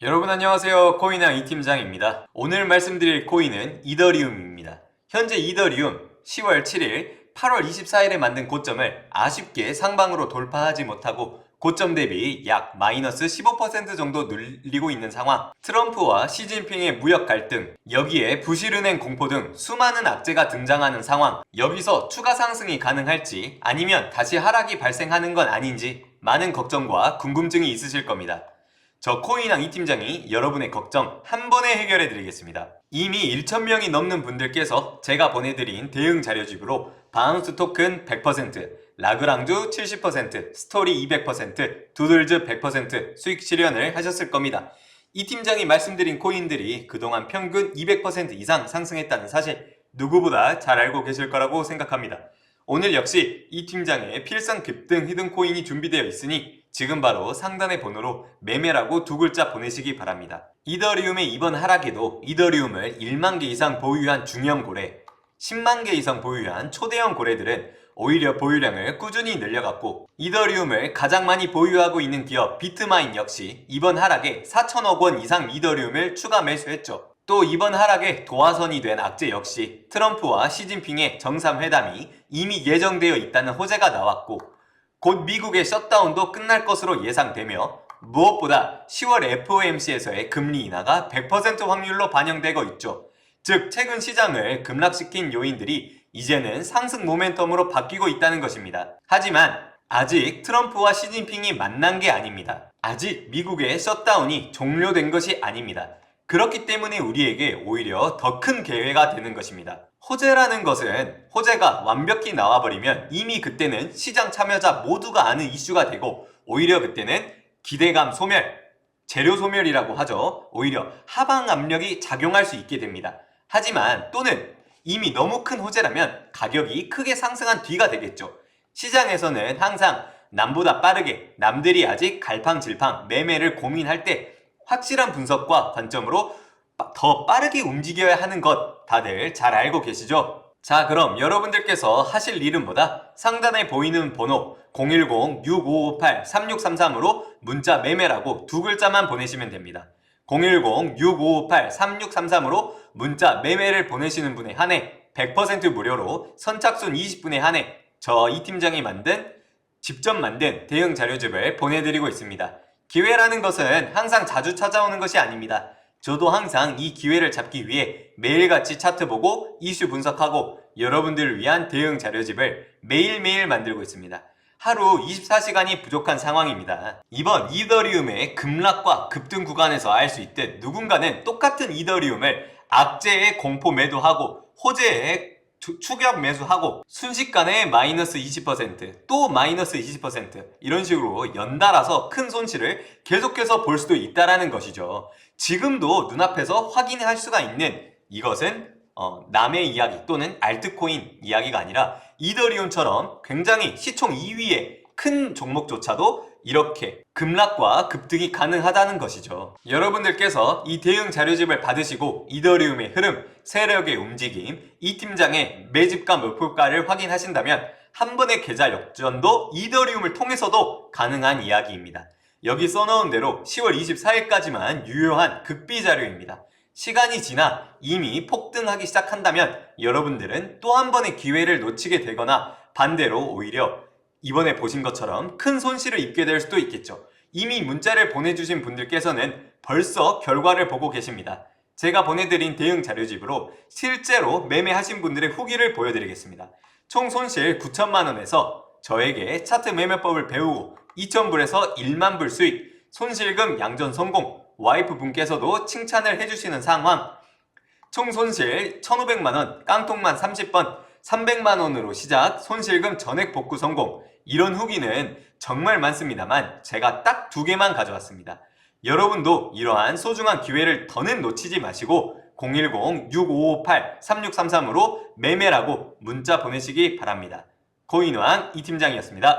여러분 안녕하세요. 코인왕 이팀장입니다. 오늘 말씀드릴 코인은 이더리움입니다. 현재 이더리움 10월 7일, 8월 24일에 만든 고점을 아쉽게 상방으로 돌파하지 못하고 고점 대비 약 마이너스 15% 정도 늘리고 있는 상황. 트럼프와 시진핑의 무역 갈등, 여기에 부실은행 공포 등 수많은 악재가 등장하는 상황. 여기서 추가 상승이 가능할지 아니면 다시 하락이 발생하는 건 아닌지 많은 걱정과 궁금증이 있으실 겁니다. 저 코인왕 이 팀장이 여러분의 걱정 한 번에 해결해 드리겠습니다. 이미 1,000명이 넘는 분들께서 제가 보내드린 대응 자료집으로 바운스 토큰 100%, 라그랑주 70%, 스토리 200%, 두들즈 100% 수익 실현을 하셨을 겁니다. 이 팀장이 말씀드린 코인들이 그동안 평균 200% 이상 상승했다는 사실 누구보다 잘 알고 계실 거라고 생각합니다. 오늘 역시 이 팀장의 필상 급등 히든 코인이 준비되어 있으니 지금 바로 상단의 번호로 매매라고 두 글자 보내시기 바랍니다. 이더리움의 이번 하락에도 이더리움을 1만 개 이상 보유한 중형 고래, 10만 개 이상 보유한 초대형 고래들은 오히려 보유량을 꾸준히 늘려갔고 이더리움을 가장 많이 보유하고 있는 기업 비트마인 역시 이번 하락에 4천억 원 이상 이더리움을 추가 매수했죠. 또 이번 하락에 도화선이 된 악재 역시 트럼프와 시진핑의 정상회담이 이미 예정되어 있다는 호재가 나왔고 곧 미국의 셧다운도 끝날 것으로 예상되며 무엇보다 10월 FOMC에서의 금리 인하가 100% 확률로 반영되고 있죠. 즉 최근 시장을 급락시킨 요인들이 이제는 상승 모멘텀으로 바뀌고 있다는 것입니다. 하지만 아직 트럼프와 시진핑이 만난 게 아닙니다. 아직 미국의 셧다운이 종료된 것이 아닙니다. 그렇기 때문에 우리에게 오히려 더 큰 기회가 되는 것입니다. 호재라는 것은 호재가 완벽히 나와버리면 이미 그때는 시장 참여자 모두가 아는 이슈가 되고 오히려 그때는 기대감 소멸, 재료 소멸이라고 하죠. 오히려 하방 압력이 작용할 수 있게 됩니다. 하지만 또는 이미 너무 큰 호재라면 가격이 크게 상승한 뒤가 되겠죠. 시장에서는 항상 남보다 빠르게 남들이 아직 갈팡질팡 매매를 고민할 때 확실한 분석과 관점으로 빠- 더 빠르게 움직여야 하는 것 다들 잘 알고 계시죠? 자 그럼 여러분들께서 하실 뭐다? 상단에 보이는 번호 010-6558-3633으로 문자 매매라고 두 글자만 보내시면 됩니다. 010-6558-3633으로 문자 매매를 보내시는 분에 한해 100% 무료로 선착순 20분에 한해 저 이 팀장이 만든 직접 만든 대응 자료집을 보내드리고 있습니다. 기회라는 것은 항상 자주 찾아오는 것이 아닙니다. 저도 항상 이 기회를 잡기 위해 매일같이 차트 보고 이슈 분석하고 여러분들을 위한 대응 자료집을 매일매일 만들고 있습니다. 하루 24시간이 부족한 상황입니다. 이번 이더리움의 급락과 급등 구간에서 알 수 있듯 누군가는 똑같은 이더리움을 악재에 공포 매도하고 호재에 추- 추격 매수하고 순식간에 마이너스 20%또 마이너스 20% 이런 식으로 연달아서 큰 손실을 계속해서 볼 수도 있다라는 것이죠. 지금도 눈앞에서 확인할 수가 있는 이것은 어, 남의 이야기 또는 알트코인 이야기가 아니라 이더리움처럼 굉장히 시총 2위의 큰 종목조차도 이렇게 급락과 급등이 가능하다는 것이죠. 여러분들께서 이 대응 자료집을 받으시고 이더리움의 흐름, 세력의 움직임, 이 팀장의 매집과 목표가를 확인하신다면 한 번의 계좌 역전도 이더리움을 통해서도 가능한 이야기입니다. 여기 써놓은 대로 10월 24일까지만 유효한 극비 자료입니다. 시간이 지나 이미 폭등하기 시작한다면 여러분들은 또 한 번의 기회를 놓치게 되거나 반대로 오히려 이번에 보신 것처럼 큰 손실을 입게 될 수도 있겠죠. 이미 문자를 보내주신 분들께서는 벌써 결과를 보고 계십니다. 제가 보내드린 대응 자료집으로 실제로 매매하신 분들의 후기를 보여드리겠습니다. 총 손실 9천만 원에서 저에게 차트 매매법을 배우고 2,000불에서 1만 불 수익, 손실금 양전 성공, 와이프 분께서도 칭찬을 해주시는 상황, 총 손실 1,500만원, 깡통만 30번, 300만 원으로 시작, 손실금 전액 복구 성공. 이런 후기는 정말 많습니다만 제가 딱 두 개만 가져왔습니다. 여러분도 이러한 소중한 기회를 더는 놓치지 마시고 010-6558-3633으로 매매라고 문자 보내시기 바랍니다. 코인왕 이 팀장이었습니다.